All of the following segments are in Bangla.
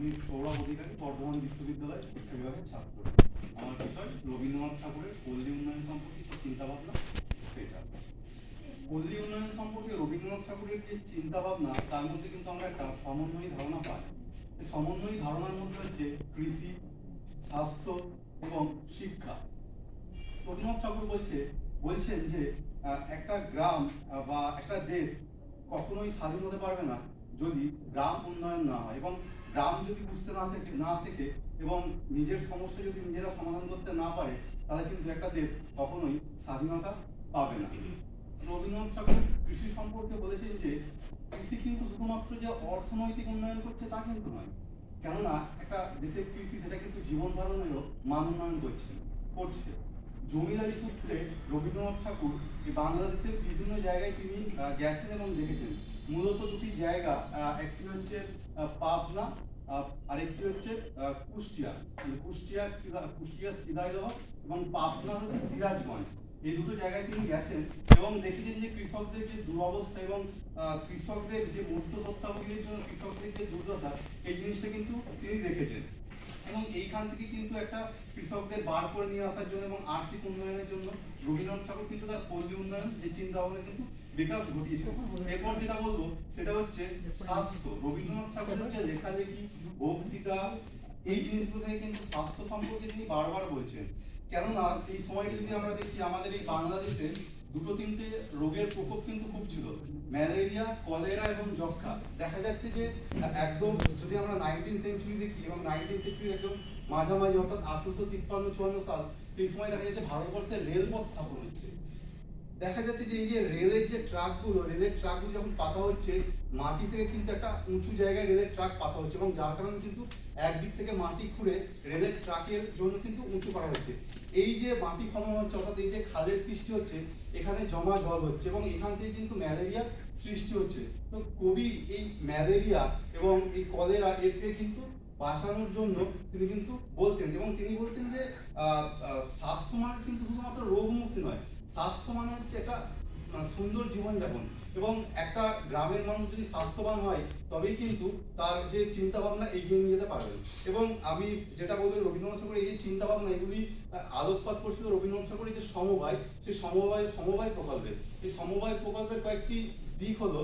আমি সৌরভ অধিকারী, বর্ধমান বিশ্ববিদ্যালয়ের শিক্ষা বিভাগের ছাত্র। আমার বিষয় রবীন্দ্রনাথ ঠাকুরের পল্লী উন্নয়ন সম্পর্কিত চিন্তাভাবনা, সেটা। পল্লী উন্নয়ন সম্পর্কে রবীন্দ্রনাথ ঠাকুরের যে চিন্তাভাবনা, তার মধ্যে কিন্তু আমরা একটা সমন্বয়ী ধারণা পাই। সমন্বয়ী ধারণার মধ্যে হচ্ছে কৃষি, স্বাস্থ্য এবং শিক্ষা। রবীন্দ্রনাথ ঠাকুর বলছে, বলছেন যে একটা গ্রাম বা একটা দেশ কখনোই স্বাধীন হতে পারবে না যদি গ্রাম উন্নয়ন না হয় এবং গ্রাম যদি বুঝতে না থেকে, না শেখে এবং নিজের সমস্যা যদি নিজেরা সমাধান করতে না পারে, তাহলে কিন্তু একটা দেশ কখনোই স্বাধীনতা পাবে না। রবীন্দ্রনাথ ঠাকুর কৃষি সম্পর্কে বলেছেন যে, কৃষি কিন্তু শুধুমাত্র যে অর্থনৈতিক উন্নয়ন করছে তা কিন্তু নয়। কেননা, একটা দেশের কৃষি সেটা কিন্তু জীবন ধারণেরও মান উন্নয়ন করছে করছে। জমিদারি সূত্রে রবীন্দ্রনাথ ঠাকুর বাংলাদেশের বিভিন্ন জায়গায় তিনি গেছেন এবং দেখেছেন। মূলত দুটি জায়গা একটি হচ্ছে পাবনা আরেকটি হচ্ছে কুষ্টিয়া। কুষ্টিয়ার কুষ্টিয়ার সিধাইদহ এবং পাবনা হচ্ছে সিরাজগঞ্জ। এই দুটো জায়গায় তিনি গেছেন এবং দেখেছেন যে কৃষকদের যে দুরবস্থা এবং কৃষকদের যে মধ্যসত্ত্বাবলীদের জন্য কৃষকদের যে দুর্দশা, এই জিনিসটা কিন্তু তিনি দেখেছেন। এবং এইখান থেকে কিন্তু একটা কৃষকদের বার করে নিয়ে আসার জন্য এবং আর্থিক উন্নয়নের জন্য রবীন্দ্রনাথ ঠাকুর কিন্তু তার পল্লী উন্নয়ন যে চিন্তা ভাবনা কিন্তু বিকাশ ঘটিয়েছে। এরপর যেটা বলব, সেটা হচ্ছে স্বাস্থ্য। রবীন্দ্রনাথ ঠাকুরের যে লেখালেখি, বক্তৃতা, এই জিনিসগুলো থেকে কিন্তু স্বাস্থ্য সম্পর্কে তিনি বারবার বলছেন। কেননা, সেই সময়টা যদি আমরা দেখি, আমাদের এই বাংলাদেশে দুটো তিনটে রোগের প্রকোপ কিন্তু খুব ছিল। ম্যালেরিয়া, কলেরা এবং যক্ষা দেখা যাচ্ছে যে একদম যদি আমরা নাইনটিন সেঞ্চুরি দেখি এবং নাইনটিন সেঞ্চুরি একদম মাঝামাঝি অর্থাৎ আঠারোশো তিপ্পান্ন, চুয়ান্ন সাল, সেই সময় দেখা যাচ্ছে ভারতবর্ষে রেলপথ স্থাপন হচ্ছে। দেখা যাচ্ছে যে এই যে রেলের যে ট্রাকগুলো, রেলের ট্রাকগুলো যখন পাতা হচ্ছে, মাটি থেকে কিন্তু একটা উঁচু জায়গায় রেলের ট্রাক পাতা হচ্ছে এবং যার কারণে কিন্তু একদিক থেকে মাটি খুঁড়ে রেলের ট্রাকের জন্য কিন্তু উঁচু করা হচ্ছে। এই যে মাটি খনন হচ্ছে, অর্থাৎ এই যে খালের সৃষ্টি হচ্ছে, এখানে জমা জল হচ্ছে এবং এখান থেকে কিন্তু ম্যালেরিয়া সৃষ্টি হচ্ছে। তো কবি এই ম্যালেরিয়া এবং এই কলেরা এর থেকে কিন্তু বাঁচানোর জন্য তিনি কিন্তু বলতেন এবং তিনি বলতেন যে স্বাস্থ্য মানে কিন্তু শুধুমাত্র রোগ মুক্তি নয় স্বাস্থ্য মানে হচ্ছে একটা সুন্দর জীবনযাপন। এবং একটা গ্রামের মানুষ যদি স্বাস্থ্যবান হয়, তবেই কিন্তু তার যে চিন্তা ভাবনা এগিয়ে নিয়ে যেতে পারবে। এবং আমি যেটা বলব রবীন্দ্রনাথ ঠাকুরের এই যে চিন্তা ভাবনা এগুলি আলোকপাত করছিল রবীন্দ্রনাথ ঠাকুরের যে সমবায়, সেই সমবায় সমবায় প্রকল্পে এই সমবায় প্রকল্পের কয়েকটি দিক হলো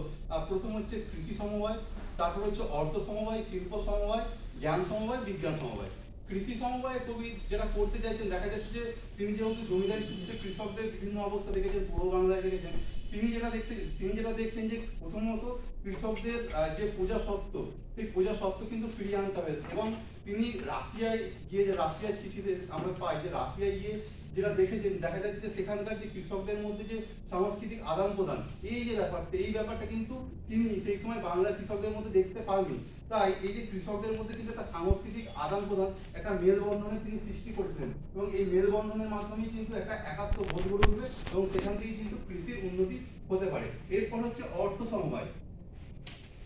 প্রথম হচ্ছে কৃষি সমবায়, তারপর হচ্ছে অর্থ সমবায়, শিল্প সমবায়, জ্ঞান সমবায়, বিজ্ঞান সমবায়। কৃষি সমবায় কবি যেটা করতে চাইছেন, দেখা যাচ্ছে যে তিনি যেহেতু জমিদারি সূত্রে কৃষকদের বিভিন্ন অবস্থা দেখেছেন, পূর্ব বাংলায় দেখেছেন, তিনি যেটা দেখতে, তিনি যেটা দেখছেন যে প্রথমত কৃষকদের যে প্রজাসত্ব সেই প্রজাসত্ব কিন্তু ফিরিয়ে আনতে হবে এবং তিনি রাশিয়ায় গিয়ে যে রাশিয়ার চিঠিতে আমরা পাই যে রাশিয়ায় গিয়ে যেটা দেখেছেন, দেখা যাচ্ছে যে সেখানকার যে কৃষকদের মধ্যে যে সাংস্কৃতিক আদান প্রদান এই যে ব্যাপারটা, এই ব্যাপারটা কিন্তু তিনি সেই সময় বাংলার কৃষকদের মধ্যে দেখতে পাননি। তাই এই যে কৃষকদের মধ্যে কিন্তু একটা সাংস্কৃতিক আদান প্রদান একটা মেলবন্ধনের তিনি সৃষ্টি করেছিলেন এবং এই মেলবন্ধনের মাধ্যমেই কিন্তু একটা একাত্ম বোধ গড়ে উঠবে এবং সেখান থেকেই কিন্তু কৃষির উন্নতি হতে পারে। এরপর হচ্ছে অর্থ সমবায়।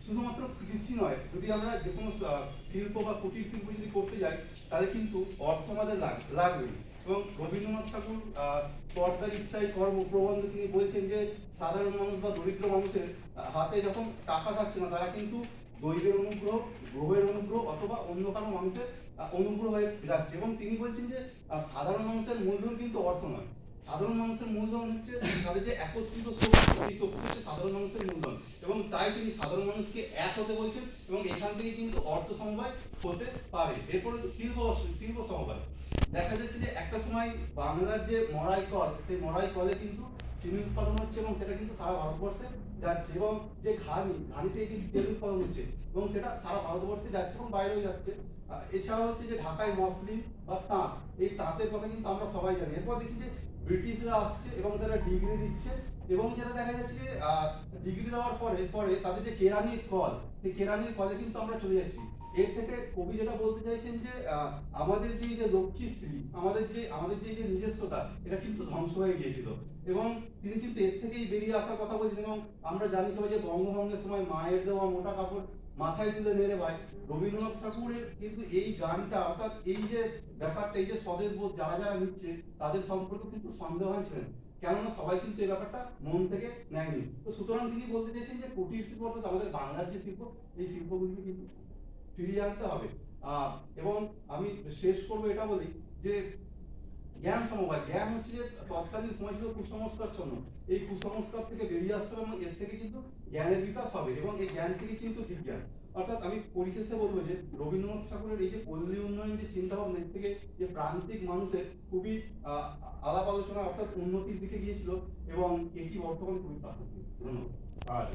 শুধুমাত্র কৃষি নয়, যদি আমরা যে কোনো শিল্প বা কুটির শিল্প যদি করতে যাই, তাহলে কিন্তু অর্থ আমাদের লাগ- লাগবেই। এবং রবীন্দ্রনাথ ঠাকুর পর্দার ইচ্ছায় কর্ম প্রবন্ধে তিনি বলছেন যে, সাধারণ মানুষ বা দরিদ্র মানুষের হাতে যখন টাকা থাকছে না, তারা কিন্তু দৈবের অনুগ্রহ, গ্রহের অনুগ্রহ অথবা অন্য কারও মানুষের অনুগ্রহ হয়ে যাচ্ছে। এবং তিনি বলছেন যে সাধারণ মানুষের মূলধন কিন্তু অর্থ নয়। সাধারণ মানুষের মূলধন হচ্ছে তাদের যে একত্রিত শক্তি, সেই শক্তি হচ্ছে সাধারণ মানুষের মূলধন। এবং তাই তিনি সাধারণ মানুষকে এক হতে বলছেন এবং এখান থেকে কিন্তু অর্থ সমবায় হতে পারে। এরপর শিল্প শিল্প সমবায়। দেখা যাচ্ছে যে একটা সময় বাংলার যে মড়াই কল, সেই মড়াই কলে কিন্তু চিনি উৎপাদন হচ্ছে এবং সেটা কিন্তু সারা ভারতবর্ষে যাচ্ছে এবং যে ঘানি ঘানি থেকে কিন্তু তেল উৎপাদন হচ্ছে এবং সেটা সারা ভারতবর্ষে যাচ্ছে এবং বাইরেও যাচ্ছে। এছাড়া হচ্ছে যে ঢাকায় মসলিন বা তাঁত, এই তাঁতের কথা কিন্তু আমরা সবাই জানি। এরপর দেখি যে ব্রিটিশরা আসছে এবং তারা ডিগ্রি দিচ্ছে এবং যেটা দেখা যাচ্ছে যে ডিগ্রি দেওয়ার পরে পরে তাদের যে কেরানির কল, সেই কেরানির কলে কিন্তু আমরা চলে যাচ্ছি। এর থেকে কবি যেটা বলতে চাইছেন যে আমাদের যে যে লক্ষ্মীশ্রী আমাদের যে আমাদের যে যে নিজস্বতা, এটা কিন্তু ধ্বংস হয়ে গিয়েছিল। এবং তিনি কিন্তু এর থেকেই বেরিয়ে আসার কথা বলছেন এবং আমরা জানি সবাই যে বঙ্গভঙ্গের সময় মায়ের দেওয়া মোটা কাপড় মাথায় তুলে নেড়ে ভাই রবীন্দ্রনাথ ঠাকুরের কিন্তু এই গানটা, অর্থাৎ এই যে ব্যাপারটা, এই যে স্বদেশ বোধ যারা যারা নিচ্ছে, তাদের সম্পর্কে কিন্তু সন্দেহবান ছিলেন। কেননা সবাই কিন্তু এই ব্যাপারটা মন থেকে নেয়নি। তো সুতরাং তিনি বলতে চাইছেন যে কুটির শিল্প, অর্থাৎ আমাদের বাংলার যে শিল্প, এই শিল্পগুলিকে কিন্তু ফিরিয়ে আনতে হবে। এবং আমি শেষ করব এটা বলি যে, জ্ঞান সমবায়, জ্ঞান হচ্ছে যে তৎকালীন সময় ছিল কুসংস্কার জন্য এই কুসংস্কার থেকে বেরিয়ে আসতে হবে এবং এর থেকে কিন্তু জ্ঞানের বিকাশ হবে এবং এই জ্ঞান থেকে কিন্তু বিজ্ঞান। অর্থাৎ আমি পরিশেষে বলব যে, রবীন্দ্রনাথ ঠাকুরের এই যে পল্লী উন্নয়ন যে চিন্তা ভাবনা এর থেকে যে প্রান্তিক মানুষের খুবই আলাপ আলোচনা অর্থাৎ উন্নতির দিকে গিয়েছিল এবং এটি বর্তমানে খুবই প্রাসঙ্গিক। ধন্যবাদ।